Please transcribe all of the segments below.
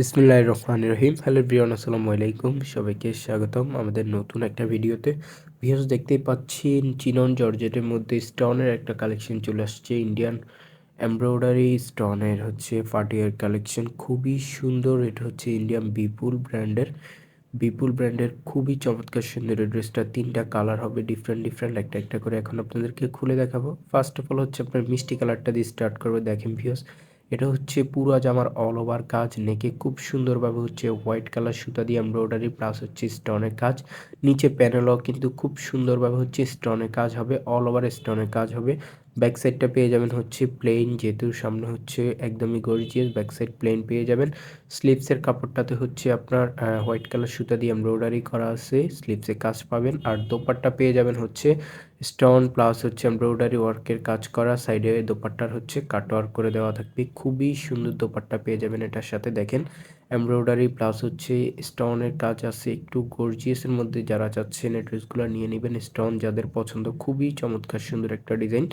বিসমিল্লাহ রহমান রহিম। Hello Brian আসসালামু আলাইকুম। সবাইকে স্বাগতম আমাদের নতুন একটা ভিডিওতে। ভিউস দেখতেই পাচ্ছেন, চিনন, জর্জেটের মধ্যে স্টোনের একটা কালেকশন চলে আসছে। ইন্ডিয়ান এমব্রয়ডারি স্টোনের হচ্ছে ফাটিয়ার কালেকশন। খুবই সুন্দর, এটা হচ্ছে ইন্ডিয়ান বিপুল ব্র্যান্ডের। বিপুল ব্র্যান্ডের খুবই চমৎকার সুন্দর ড্রেসটা। তিনটা কালার হবে ডিফারেন্ট ডিফারেন্ট একটা একটা করে। এখন আপনাদেরকে খুলে দেখাবো। ফার্স্ট অফ অল হচ্ছে আপনার মিষ্টি কালারটা দিয়ে স্টার্ট করব। দেখেন ভিউস এটা হচ্ছে পুরো জামার অল ওভার কাজ। নেকে খুব সুন্দরভাবে হচ্ছে হোয়াইট কালার সুতা দিয়ে এমব্রয়ডারি প্লাস হচ্ছে স্টোনের কাজ। নিচে প্যানেলও কিন্তু খুব সুন্দরভাবে হচ্ছে স্টোনের কাজ হবে অল ওভার স্টোনের কাজ হবে। ব্যাক সাইডটা পেয়ে যাবেন হচ্ছে প্লেন যেহেতু সামনে হচ্ছে একদমই গর্জিয়াস ব্যাক সাইড প্লেন পেয়ে যাবেন। স্লিপসের কাপড়টাতে হচ্ছে আপনার হোয়াইট কালার সুতা দিয়ে এমব্রয়ডারি করা আছে। স্লিপসে কাজ পাবেন। আর দোপাট্টা পেয়ে যাবেন হচ্ছে স্টোন প্লাস হচ্ছে এমব্রয়ডারি ওয়ার্কের কাজ করা। সাইডে দোপাট্টার হচ্ছে কাট ওয়ার্ক করে দেওয়া থাকবে। খুবই সুন্দর দোপাট্টা পেয়ে যাবেন এটার সাথে। দেখেন এমব্রয়ডারি প্লাস হচ্ছে স্টোনের কাজ আছে। একটু গর্জিয়াসের মধ্যে যারা চাচ্ছেন এই ড্রেসগুলো নিয়ে নেবেন। স্টোন যাদের পছন্দ, খুবই চমৎকার সুন্দর একটা ডিজাইন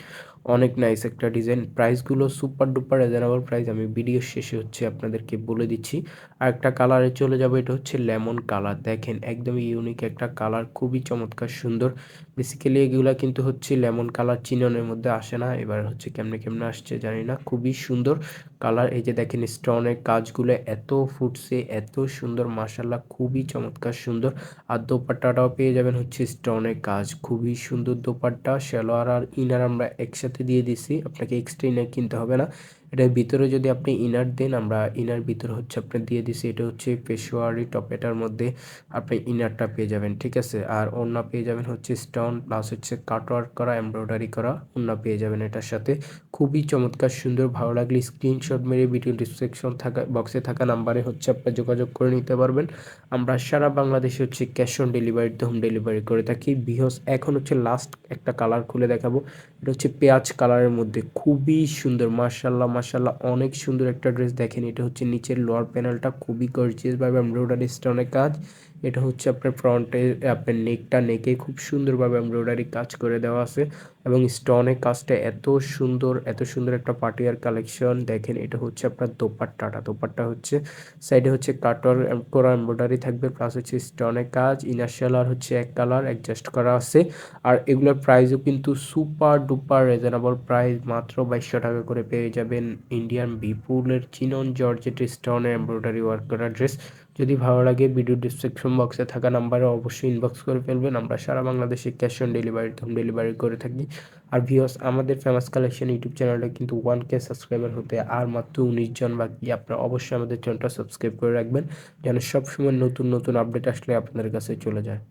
অনেক নাইস একটা ডিজাইন প্রাইসগুলো সুপার ডুপার রিজনেবল প্রাইস আমি ভিডিও শেষে হচ্ছে আপনাদেরকে বলে দিচ্ছি। আর একটা কালারে চলে যাব, এটা হচ্ছে লেমন কালার দেখেন, একদমই ইউনিক একটা কালার খুবই চমৎকার, সুন্দর। বেসিক্যালি এগুলো কিন্তু হচ্ছে লেমন কালার চিননের মধ্যে আসে না। এবার হচ্ছে কেমনে কেমনে আসছে জানি না। খুবই সুন্দর কালার এই যে দেখেন স্টোনের কাজগুলো এত ফুটছে, এত সুন্দর মাসাল্লাহ খুবই চমৎকার, সুন্দর। আর দোপাট্টাটাও পেয়ে যাবেন হচ্ছে স্টোনের কাজ। খুবই সুন্দর দোপাট্টা শ্যালোয়ার আর ইনার আমরা একসাথে দিয়ে দিছি। আপনাকে এক্সট্রা কিনতে হবে না। এটার ভিতরে যদি আপনি ইনার দেন, আমরা ইনার ভিতরে হচ্ছে আপনি দিয়ে দিছি, এটা হচ্ছে পেশোয়ারি টপেটার মধ্যে আপনি ইনারটা পেয়ে যাবেন, ঠিক আছে? আর ওড়না পেয়ে যাবেন হচ্ছে স্টোন প্লাস হচ্ছে কাটওয়ার্ক করা এমব্রয়ডারি করা ওড়না পেয়ে যাবেন এটার সাথে। খুবই চমৎকার, সুন্দর, ভালো লাগলে স্ক্রিনশট মেরে ভিডিও ডিসক্রিপশন থাকা বক্সে থাকা নাম্বারে হচ্ছে আপনার যোগাযোগ করে নিতে পারবেন। আমরা সারা বাংলাদেশে হচ্ছে ক্যাশ অন ডেলিভারিতে হোম ডেলিভারি করে থাকি। বিহস এখন হচ্ছে লাস্ট একটা কালার খুলে দেখাবো, এটা হচ্ছে পেঁয়াজ কালারের মধ্যে। খুবই সুন্দর মার্শাল্লাহ মার্শাল্লাহ অনেক সুন্দর একটা ড্রেস দেখেন। এটা হচ্ছে নিচের লোয়ার প্যানেলটা খুবই গর্জিয়াসভাবে এমব্রয়ডারি স্টোনের কাজ এটা হচ্ছে আপনার ফ্রন্টে আপনার নেকটা নেকে খুব সুন্দরভাবে এমব্রয়ডারি কাজ করে দেওয়া আছে এবং স্টোনের কাজটা এত সুন্দর এত সুন্দর একটা পার্টিয়ার কালেকশন দেখেন, এটা হচ্ছে আপনার দোপাট্টাটা। দোপাট্টা হচ্ছে সাইডে হচ্ছে কাটর করা এমব্রয়ডারি থাকবে প্লাস হচ্ছে স্টোনের কাজ। ইনার আর হচ্ছে এক কালার অ্যাডজাস্ট করা আছে। আর এগুলোর প্রাইসও কিন্তু সুপার ডুপার রিজনেবল প্রাইস মাত্র বাইশশো টাকা করে পেয়ে যাবেন ইন্ডিয়ান বিপুলের চিনন জর্জেট স্টোনের এমব্রয়ডারি ওয়ার্ক করা ড্রেস যদি ভালো লাগে ভিডিও ডিসক্রিপশন বক্সে থাকা নাম্বারে অবশ্যই ইনবক্স করে ফেলবেন। আমরা সারা বাংলাদেশে cash on delivery home delivery করে থাকি। আর ভিওস আমাদের ফেমাস কালেকশন ইউটিউব চ্যানেলে কিন্তু ওয়ান কে সাবস্ক্রাইবার হতে আর মাত্র উনিশ জন বাকি। আপনারা অবশ্যই আমাদের চ্যানেলটা সাবস্ক্রাইব করে রাখবেন, যেন সবসময় নতুন নতুন আপডেট আসলে আপনাদের কাছে চলে যায়।